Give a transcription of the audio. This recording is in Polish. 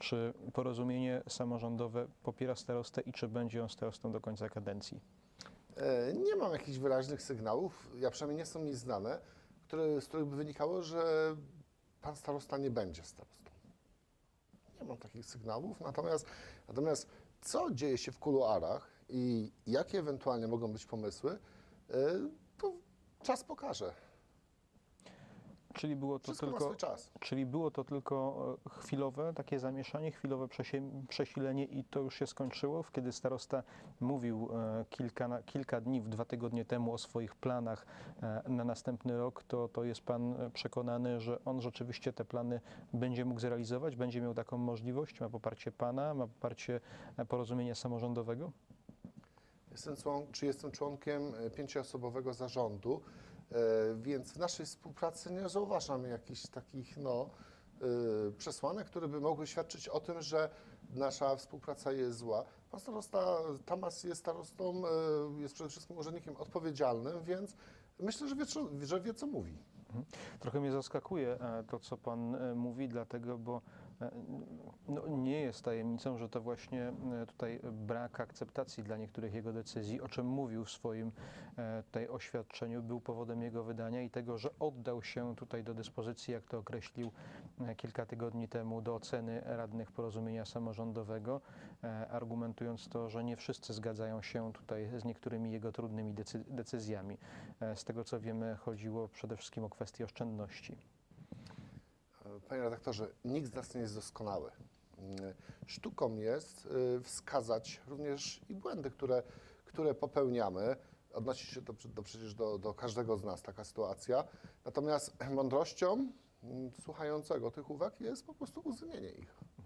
Czy porozumienie samorządowe popiera starostę i czy będzie on starostą do końca kadencji? E, Nie mam jakichś wyraźnych sygnałów, ja przynajmniej nie są mi znane, które, z których by wynikało, że pan starosta nie będzie starostą. Nie mam takich sygnałów, natomiast, natomiast co dzieje się w kuluarach i jakie ewentualnie mogą być pomysły, e, to czas pokaże. Czyli było to Wszystko tylko. Czyli było to tylko e, chwilowe takie zamieszanie, chwilowe przesilenie i to już się skończyło, kiedy starosta mówił e, kilka, kilka dni, w dwa tygodnie temu o swoich planach e, na następny rok, to, to jest pan przekonany, że on rzeczywiście te plany będzie mógł zrealizować, będzie miał taką możliwość, ma poparcie pana, ma poparcie porozumienia samorządowego? Jestem człon, czy jestem członkiem e, pięcioosobowego zarządu, e, więc w naszej współpracy nie zauważam jakichś takich no, e, przesłanek, które by mogły świadczyć o tym, że nasza współpraca jest zła. Pan starosta Tamas jest starostą, jest przede wszystkim urzędnikiem odpowiedzialnym, więc myślę, że wie, że wie co mówi. Mhm. Trochę mnie zaskakuje to, co Pan mówi, dlatego, bo no, nie jest tajemnicą, że to właśnie e, tutaj brak akceptacji dla niektórych jego decyzji, o czym mówił w swoim e, tutaj oświadczeniu, był powodem jego wydania i tego, że oddał się tutaj do dyspozycji, jak to określił e, kilka tygodni temu, do oceny radnych porozumienia samorządowego, e, argumentując to, że nie wszyscy zgadzają się tutaj z niektórymi jego trudnymi decy- decyzjami. E, Z tego co wiemy, chodziło przede wszystkim o kwestię oszczędności. Panie redaktorze, nikt z nas nie jest doskonały. Mm, Sztuką jest y, wskazać również i błędy, które, które popełniamy. Odnosi się to, przecież do, do każdego z nas taka sytuacja. Natomiast mądrością mm, słuchającego tych uwag jest po prostu uwzględnienie ich.